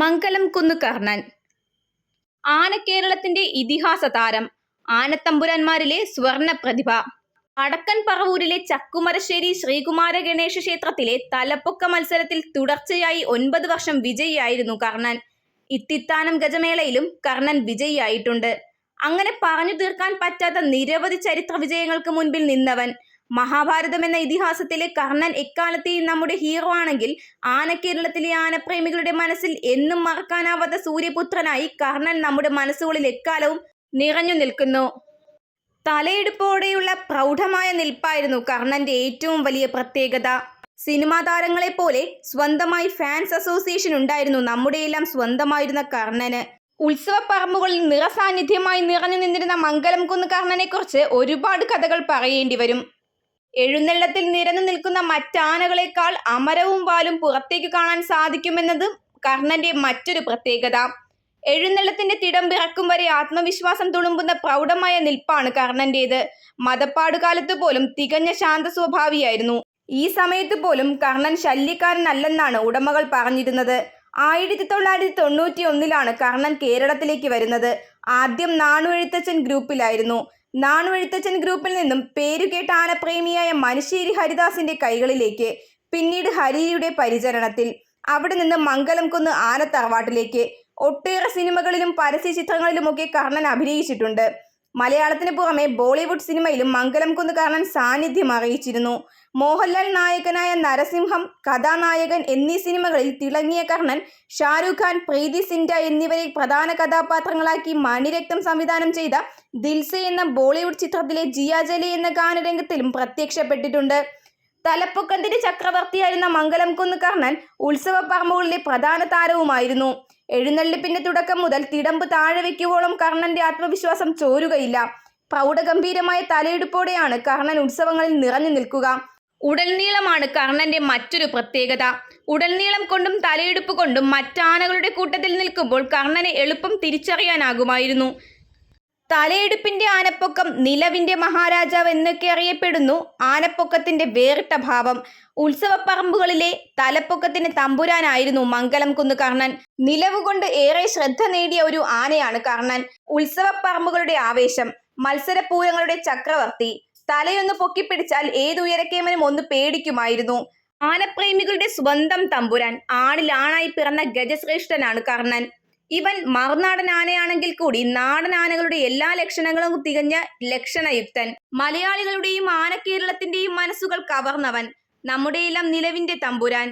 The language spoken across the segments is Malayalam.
മംഗലം കുന്ന് കർണൻ ആനക്കേരളത്തിന്റെ ഇതിഹാസ താരം ആനത്തമ്പുരാന്മാരിലെ സ്വർണ പ്രതിഭ വടക്കൻ പറവൂരിലെ ചക്കുമരശ്ശേരി ശ്രീകുമാര ഗണേശ ക്ഷേത്രത്തിലെ തലപ്പൊക്ക മത്സരത്തിൽ തുടർച്ചയായി ഒൻപത് വർഷം വിജയിയായിരുന്നു കർണൻ. ഇത്തിത്താനം ഗജമേളയിലും കർണൻ വിജയിയായിട്ടുണ്ട്. അങ്ങനെ പറഞ്ഞു തീർക്കാൻ പറ്റാത്ത നിരവധി ചരിത്ര വിജയങ്ങൾക്ക് മുൻപിൽ നിന്നവൻ മഹാഭാരതം എന്ന ഇതിഹാസത്തിലെ കർണൻ എക്കാലത്തെയും നമ്മുടെ ഹീറോ ആണെങ്കിൽ ആനക്കേരളത്തിലെ ആനപ്രേമികളുടെ മനസ്സിൽ എന്നും മറക്കാനാവാത്ത സൂര്യപുത്രനായി കർണൻ നമ്മുടെ മനസ്സുകളിൽ എക്കാലവും നിറഞ്ഞു നിൽക്കുന്നു. തലയെടുപ്പോടെയുള്ള പ്രൗഢമായ നിൽപ്പായിരുന്നു കർണന്റെ ഏറ്റവും വലിയ പ്രത്യേകത. സിനിമാ താരങ്ങളെ പോലെ സ്വന്തമായി ഫാൻസ് അസോസിയേഷൻ ഉണ്ടായിരുന്നു നമ്മുടെയെല്ലാം സ്വന്തമായിരുന്ന കർണന്. ഉത്സവ പറമ്പുകളിൽ നിറസാന്നിധ്യമായി നിറഞ്ഞു നിന്നിരുന്ന മംഗലം കുന്ന് കർണനെക്കുറിച്ച് ഒരുപാട് കഥകൾ പറയേണ്ടി വരും. എഴുന്നള്ളത്തിൽ നിരന്നു നിൽക്കുന്ന മറ്റാനകളെക്കാൾ അമരവും വാലും പുറത്തേക്ക് കാണാൻ സാധിക്കുമെന്നത് കർണന്റെ മറ്റൊരു പ്രത്യേകത. എഴുന്നള്ളത്തിന്റെ തിടം പിറക്കും വരെ ആത്മവിശ്വാസം തുളുമ്പുന്ന പ്രൗഢമായ നിൽപ്പാണ് കർണന്റേത്. മതപ്പാട് കാലത്ത് പോലും തികഞ്ഞ ശാന്ത സ്വഭാവിയായിരുന്നു ഈ സമയത്ത് പോലും കർണൻ ശല്യക്കാരനല്ലെന്നാണ് ഉടമകൾ പറഞ്ഞിരുന്നത്. ആയിരത്തി തൊള്ളായിരത്തി തൊണ്ണൂറ്റി ഒന്നിലാണ് കർണൻ കേരളത്തിലേക്ക് വരുന്നത്. ആദ്യം നാണു എഴുത്തച്ഛൻ ഗ്രൂപ്പിലായിരുന്നു. നാണുഎഴുത്തച്ഛൻ ഗ്രൂപ്പിൽ നിന്നും പേരുകേട്ട ആനപ്രേമിയായ മനുശ്ശേരി ഹരിദാസിന്റെ കൈകളിലേക്ക് പിന്നീട് ഹരിയുടെ പരിചരണത്തിൽ അവിടെ നിന്ന് മംഗലം കുന്ന് ആനത്തറവാട്ടിലേക്ക്. ഒട്ടേറെ സിനിമകളിലും പരസ്യ ചിത്രങ്ങളിലുമൊക്കെ കർണൻ അഭിനയിച്ചിട്ടുണ്ട്. മലയാളത്തിന് പുറമെ ബോളിവുഡ് സിനിമയിലും മംഗലം കുന്ന് കർണൻ സാന്നിധ്യം അറിയിച്ചിരുന്നു. മോഹൻലാൽ നായകനായ നരസിംഹം കഥാനായകൻ എന്നീ സിനിമകളിൽ തിളങ്ങിയ കർണൻ ഷാരൂഖ് ഖാൻ പ്രീതി സിൻഡ എന്നിവരെ പ്രധാന കഥാപാത്രങ്ങളാക്കി മണിരക്തം സംവിധാനം ചെയ്ത ദിൽസെ എന്ന ബോളിവുഡ് ചിത്രത്തിലെ ജിയാജലി എന്ന ഗാനരംഗത്തിലും പ്രത്യക്ഷപ്പെട്ടിട്ടുണ്ട്. തലപ്പൊക്കത്തിന്റെ ചക്രവർത്തിയായിരുന്ന മംഗലം കുന്ന് കർണൻ ഉത്സവ പറമ്പുകളിലെ പ്രധാന താരവുമായിരുന്നു. എഴുന്നള്ളിപ്പിന്റെ തുടക്കം മുതൽ തിടമ്പ് താഴെ വയ്ക്കുവോളം കർണന്റെ ആത്മവിശ്വാസം ചോരുകയില്ല. പ്രൗഢഗംഭീരമായ തലയെടുപ്പോടെയാണ് കർണൻ ഉത്സവങ്ങളിൽ നിറഞ്ഞു നിൽക്കുക. ഉടൽനീളമാണ് കർണന്റെ മറ്റൊരു പ്രത്യേകത. ഉടൽനീളം കൊണ്ടും തലയെടുപ്പ് കൊണ്ടും മറ്റാനകളുടെ കൂട്ടത്തിൽ നിൽക്കുമ്പോൾ കർണനെ എളുപ്പം തിരിച്ചറിയാനാകുമായിരുന്നു. തലയെടുപ്പിന്റെ ആനപ്പൊക്കം നിലവിന്റെ മഹാരാജാവ് എന്നൊക്കെ അറിയപ്പെടുന്നു ആനപ്പൊക്കത്തിന്റെ വേറിട്ട ഭാവം. ഉത്സവപ്പറമ്പുകളിലെ തലപ്പൊക്കത്തിന് തമ്പുരാനായിരുന്നു മംഗലം കുന്ന് കർണൻ. നിലവുകൊണ്ട് ഏറെ ശ്രദ്ധ നേടിയ ഒരു ആനയാണ് കർണൻ. ഉത്സവപ്പറമ്പുകളുടെ ആവേശം മത്സരപൂരങ്ങളുടെ ചക്രവർത്തി തലയൊന്ന് പൊക്കിപ്പിടിച്ചാൽ ഏതുയരക്കേമനും ഒന്ന് പേടിക്കുമായിരുന്നു. ആനപ്രേമികളുടെ സ്വന്തം തമ്പുരാൻ ആണിലാണായി പിറന്ന ഗജശ്രേഷ്ഠനാണ് കർണൻ. ഇവൻ മറുനാടൻ ആനയാണെങ്കിൽ കൂടി നാടൻ ആനകളുടെ എല്ലാ ലക്ഷണങ്ങളും തികഞ്ഞ ലക്ഷണയുക്തൻ. മലയാളികളുടെയും ആനക്കേരളത്തിന്റെയും മനസ്സുകൾ കവർന്നവൻ നമ്മുടെയെല്ലാം നിലവിന്റെ തമ്പുരാൻ.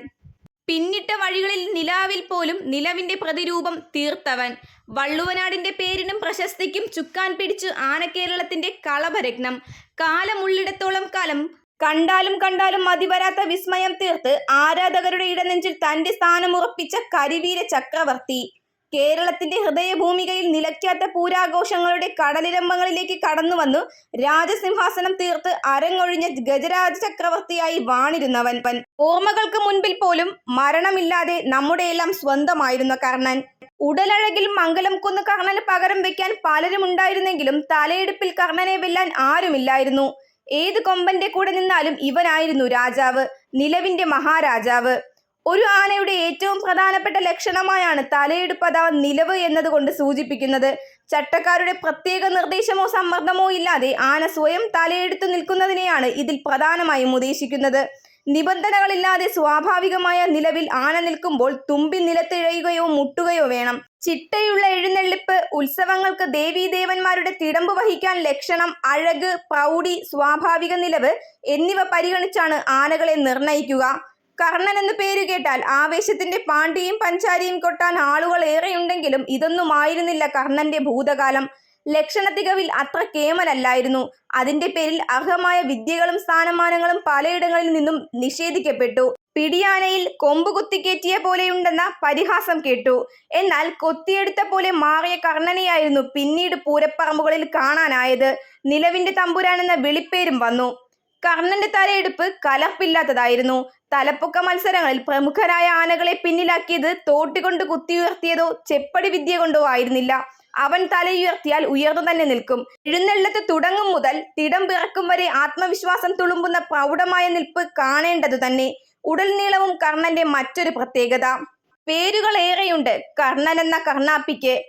പിന്നിട്ട വഴികളിൽ നിലാവിൽ പോലും നിലവിന്റെ പ്രതിരൂപം തീർത്തവൻ. വള്ളുവനാടിന്റെ പേരിനും പ്രശസ്തിക്കും ചുക്കാൻ പിടിച്ചു ആനക്കേരളത്തിന്റെ കളഭരത്നം. കാലമുള്ളിടത്തോളം കാലം കണ്ടാലും കണ്ടാലും മതിവരാത്ത വിസ്മയം തീർത്ത് ആരാധകരുടെ ഇടനെഞ്ചിൽ തന്റെ സ്ഥാനമുറപ്പിച്ച കരിവീര ചക്രവർത്തി. കേരളത്തിന്റെ ഹൃദയഭൂമികയിൽ നിലയ്ക്കാത്ത പൂരാഘോഷങ്ങളുടെ കടലിരമ്പങ്ങളിലേക്ക് കടന്നുവന്നു രാജസിംഹാസനം തീർത്ത് അരങ്ങൊഴിഞ്ഞ ഗജരാജ ചക്രവർത്തിയായി വാണിരുന്നവൻ പൻ. ഓർമ്മകൾക്ക് മുൻപിൽ പോലും മരണമില്ലാതെ നമ്മുടെയെല്ലാം സ്വന്തമായിരുന്ന കർണൻ. ഉടലഴകിൽ മംഗലം കൊന്ന് കർണന് പകരം വെക്കാൻ പലരും ഉണ്ടായിരുന്നെങ്കിലും തലയെടുപ്പിൽ കർണനെ വെല്ലാൻ ആരുമില്ലായിരുന്നു. ഏത് കൊമ്പന്റെ കൂടെ നിന്നാലും ഇവനായിരുന്നു രാജാവ്. നിലവിന്റെ മഹാരാജാവ്. ഒരു ആനയുടെ ഏറ്റവും പ്രധാനപ്പെട്ട ലക്ഷണമായാണ് തലയെടുപ്പ് അഥവാ നിലവ് എന്നതുകൊണ്ട് സൂചിപ്പിക്കുന്നത്. ചട്ടക്കാരുടെ പ്രത്യേക നിർദ്ദേശമോ സമ്മർദ്ദമോ ഇല്ലാതെ ആന സ്വയം തലയെടുത്തു നിൽക്കുന്നതിനെയാണ് ഇതിൽ പ്രധാനമായും ഉദ്ദേശിക്കുന്നത്. നിബന്ധനകളില്ലാതെ സ്വാഭാവികമായ നിലവിൽ ആന നിൽക്കുമ്പോൾ തുമ്പി നിലത്തിഴയുകയോ മുട്ടുകയോ വേണം. ചിട്ടയുള്ള എഴുന്നള്ളിപ്പ് ഉത്സവങ്ങൾക്ക് ദേവീദേവന്മാരുടെ തിടമ്പ് വഹിക്കാൻ ലക്ഷണം അഴക് പ്രൗഢി സ്വാഭാവിക നിലവ് എന്നിവ പരിഗണിച്ചാണ് ആനകളെ നിർണയിക്കുക. കർണൻ എന്ന് പേര് കേട്ടാൽ ആവേശത്തിന്റെ പാണ്ഡ്യയും പഞ്ചാരിയും കൊട്ടാൻ ആളുകൾ ഏറെയുണ്ടെങ്കിലും ഇതൊന്നും ആയിരുന്നില്ല കർണന്റെ ഭൂതകാലം. ലക്ഷണ തികവിൽ അത്ര കേമലല്ലായിരുന്നു. അതിന്റെ പേരിൽ അർഹമായ വിദ്യകളും സ്ഥാനമാനങ്ങളും പലയിടങ്ങളിൽ നിന്നും നിഷേധിക്കപ്പെട്ടു. പിടിയാനയിൽ കൊമ്പ് കുത്തിക്കേറ്റിയ പോലെയുണ്ടെന്ന പരിഹാസം കേട്ടു. എന്നാൽ കൊത്തിയെടുത്ത പോലെ മാറിയ കർണനെയായിരുന്നു പിന്നീട് പൂരപ്പറമ്പുകളിൽ കാണാനായത്. നിലവിന്റെ തമ്പുരാൻ എന്ന വിളിപ്പേരും വന്നു. കർണന്റെ തലയെടുപ്പ് കലർപ്പില്ലാത്തതായിരുന്നു. തലപ്പൊക്ക മത്സരങ്ങളിൽ പ്രമുഖരായ ആനകളെ പിന്നിലാക്കിയത് തോട്ടികൊണ്ട് കുത്തിയുയർത്തിയതോ ചെപ്പടി വിദ്യ കൊണ്ടോ ആയിരുന്നില്ല. അവൻ തലയുയർത്തിയാൽ ഉയർന്നു തന്നെ നിൽക്കും. എഴുന്നള്ളത്ത് തുടങ്ങും മുതൽ തിടം പിറക്കും വരെ ആത്മവിശ്വാസം തുളുമ്പുന്ന പ്രൗഢമായ നിൽപ്പ് കാണേണ്ടതു തന്നെ. ഉടൽനീളവും കർണന്റെ മറ്റൊരു പ്രത്യേകത. പേരുകൾ ഏറെയുണ്ട്. കർണൻ എന്ന കർണാപ്പിക്ക്.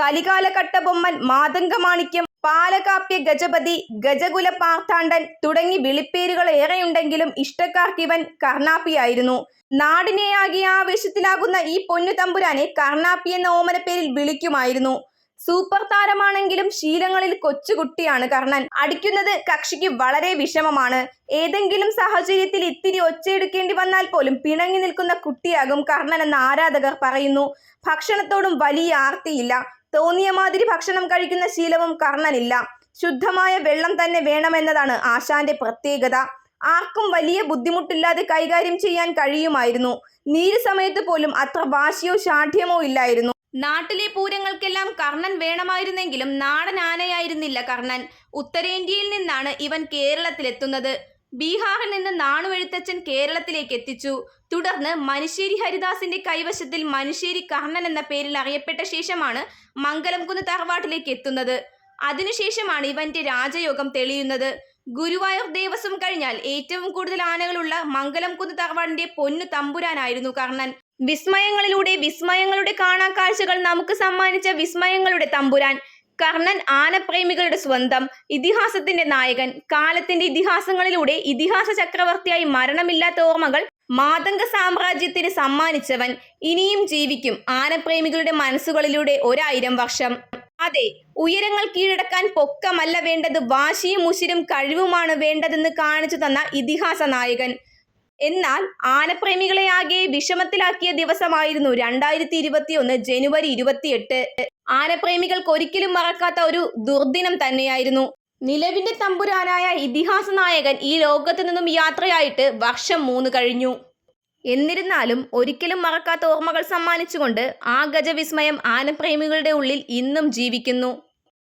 കലികാലഘട്ട ബൊമ്മൻ മാതംഗമാണിക്യം പാലകാപ്യ ഗജപതി ഗജകുല പാർത്താണ്ടൻ തുടങ്ങി വിളിപ്പേരുകൾ ഏറെയുണ്ടെങ്കിലും ഇഷ്ടക്കാർക്കിവൻ കർണാപ്പിയായിരുന്നു. നാടിനെയാകെ ആവേശത്തിലാകുന്ന ഈ പൊന്നു തമ്പുരാനെ കർണാപ്പി എന്ന ഓമന പേരിൽ വിളിക്കുമായിരുന്നു. സൂപ്പർ താരമാണെങ്കിലും ശീലങ്ങളിൽ കൊച്ചുകുട്ടിയാണ് കർണൻ. അടിക്കുന്നത് കക്ഷിക്ക് വളരെ വിഷമമാണ്. ഏതെങ്കിലും സാഹചര്യത്തിൽ ഇത്തിരി ഒച്ചയെടുക്കേണ്ടി വന്നാൽ പോലും പിണങ്ങി നിൽക്കുന്ന കുട്ടിയാകും കർണൻ എന്ന ആരാധകർ പറയുന്നു. ഭക്ഷണത്തോടും വലിയ ആർത്തിയില്ല. തോന്നിയ മാതിരി ഭക്ഷണം കഴിക്കുന്ന ശീലവും കർണനില്ല. ശുദ്ധമായ വെള്ളം തന്നെ വേണമെന്നതാണ് ആശാന്റെ പ്രത്യേകത. ആർക്കും വലിയ ബുദ്ധിമുട്ടില്ലാതെ കൈകാര്യം ചെയ്യാൻ കഴിയുമായിരുന്നു. നീര് സമയത്ത് പോലും അത്ര വാശിയോ ശാഠ്യമോ ഇല്ലായിരുന്നു. നാട്ടിലെ പൂരങ്ങൾക്കെല്ലാം കർണൻ വേണമായിരുന്നെങ്കിലും നാടൻ ആനയായിരുന്നില്ല കർണൻ. ഉത്തരേന്ത്യയിൽ നിന്നാണ് ഇവൻ കേരളത്തിലെത്തുന്നത്. ബീഹാറിൽ നിന്ന് നാണുവെഴുത്തച്ഛൻ കേരളത്തിലേക്ക് എത്തിച്ചു. തുടർന്ന് മനുശ്ശേരി ഹരിദാസിന്റെ കൈവശത്തിൽ മനുശ്ശേരി കർണൻ എന്ന പേരിൽ അറിയപ്പെട്ട ശേഷമാണ് മംഗലംകുന്ന് തറവാട്ടിലേക്ക് എത്തുന്നത്. അതിനുശേഷമാണ് ഇവന്റെ രാജയോഗം തെളിയുന്നത്. ഗുരുവായൂർ ദേവസ്വം കഴിഞ്ഞാൽ ഏറ്റവും കൂടുതൽ ആനകളുള്ള മംഗലംകുന്ന് തറവാടിന്റെ പൊന്നു തമ്പുരാനായിരുന്നു കർണൻ. വിസ്മയങ്ങളിലൂടെ വിസ്മയങ്ങളുടെ കാണാക്കാഴ്ചകൾ നമുക്ക് സമ്മാനിച്ച വിസ്മയങ്ങളുടെ തമ്പുരാൻ. കർണൻ ആനപ്രേമികളുടെ സ്വന്തം ഇതിഹാസത്തിന്റെ നായകൻ. കാലത്തിന്റെ ഇതിഹാസങ്ങളിലൂടെ ഇതിഹാസ ചക്രവർത്തിയായി മരണമില്ലാത്ത ഓർമ്മകൾ മാതംഗ സാമ്രാജ്യത്തിന് സമ്മാനിച്ചവൻ ഇനിയും ജീവിക്കും ആനപ്രേമികളുടെ മനസ്സുകളിലൂടെ ഒരായിരം വർഷം. അതെ ഉയരങ്ങൾ കീഴടക്കാൻ പൊക്കമല്ല വേണ്ടത് വാശിയും ഉശിരും കഴിവുമാണ് വേണ്ടതെന്ന് കാണിച്ചു തന്ന ഇതിഹാസ നായകൻ. എന്നാൽ ആനപ്രേമികളെ ആകെ വിഷമത്തിലാക്കിയ ദിവസമായിരുന്നു രണ്ടായിരത്തി ഇരുപത്തിയൊന്ന് ജനുവരി ഇരുപത്തിയെട്ട്. ആനപ്രേമികൾക്ക് ഒരിക്കലും മറക്കാത്ത ഒരു ദുർദിനം തന്നെയായിരുന്നു. നിലവിന്റെ തമ്പുരാനായ ഇതിഹാസ നായകൻ ഈ ലോകത്തു നിന്നും യാത്രയായിട്ട് വർഷം മൂന്ന് കഴിഞ്ഞു. എന്നിരുന്നാലും ഒരിക്കലും മറക്കാത്ത ഓർമ്മകൾ സമ്മാനിച്ചുകൊണ്ട് ആ ഗജവിസ്മയം ആനപ്രേമികളുടെ ഉള്ളിൽ ഇന്നും ജീവിക്കുന്നു.